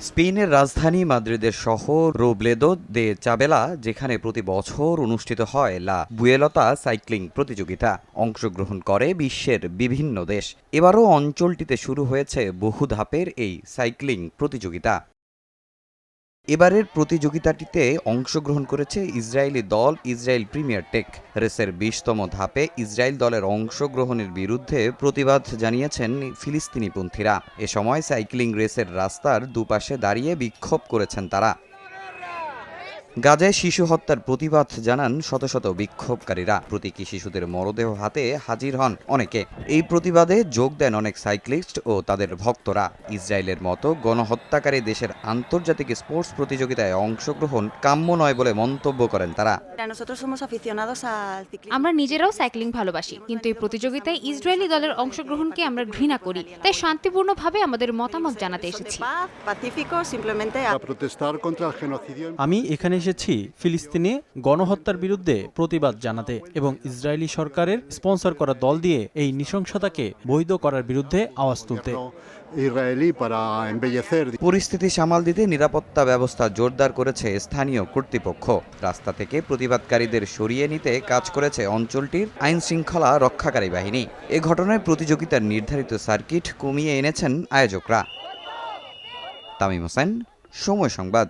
স্পেনের রাজধানী মাদ্রিদের শহর রোবলেদো দে চাবেলা, যেখানে প্রতি বছর অনুষ্ঠিত হয় লা বুয়েলতা সাইক্লিং প্রতিযোগিতা। অংশগ্রহণ করে বিশ্বের বিভিন্ন দেশ। এবারও অঞ্চলটিতে শুরু হয়েছে বহু ধাপের এই সাইক্লিং প্রতিযোগিতা। এবারের প্রতিযোগিতাটিতে অংশগ্রহণ করেছে ইসরায়েলি দল ইসরায়েল প্রিমিয়ার টেক। রেসের বিশতম ধাপে ইসরায়েল দলের অংশগ্রহণের বিরুদ্ধে প্রতিবাদ জানিয়েছেন ফিলিস্তিনিপন্থীরা। এ সময় সাইক্লিং রেসের রাস্তার দুপাশে দাঁড়িয়ে বিক্ষোভ করেছেন তারা। গাজায় শিশু হত্যার প্রতিবাদ জানান শত শত বিক্ষোভকারীরা। প্রতীকী শিশুদের মরদেহ হাতে হাজির হন অনেকে। এই প্রতিবাদে যোগ দেন অনেক সাইক্লিস্ট ও তাদের ভক্তরা। ইসরায়েলের মতো গণহত্যাকারী দেশের আন্তর্জাতিক স্পোর্টস প্রতিযোগিতায় অংশগ্রহণ কাম্য নয় বলে মন্তব্য করেন তারা. আমরা নিজেরাও সাইক্লিং ভালোবাসি কিন্তু এই প্রতিযোগিতায় ইসরায়েলি দলের অংশগ্রহণকে আমরা ঘৃণা করি। তাই শান্তিপূর্ণভাবে আমাদের মতামত জানাতে এসেছি. আমি এখানে এসেছি ফিলিস্তিনে গণহত্যার বিরুদ্ধে প্রতিবাদ জানাতে এবং ইসরায়েলি সরকারের স্পন্সর করা দল দিয়ে এই নৃশংসতাকে বৈধ করার বিরুদ্ধে আওয়াজ তুলতে। পরিস্থিতি সামাল দিতে নিরাপত্তা ব্যবস্থা জোরদার করেছে স্থানীয় কর্তৃপক্ষ। রাস্তা থেকে প্রতিবাদকারীদের সরিয়ে নিতে কাজ করেছে অঞ্চলটির আইন শৃঙ্খলা রক্ষাকারী বাহিনী। এ ঘটনায় প্রতিযোগিতার নির্ধারিত সার্কিট কমিয়ে এনেছেন আয়োজকরা। তামিম হোসেন, সময় সংবাদ।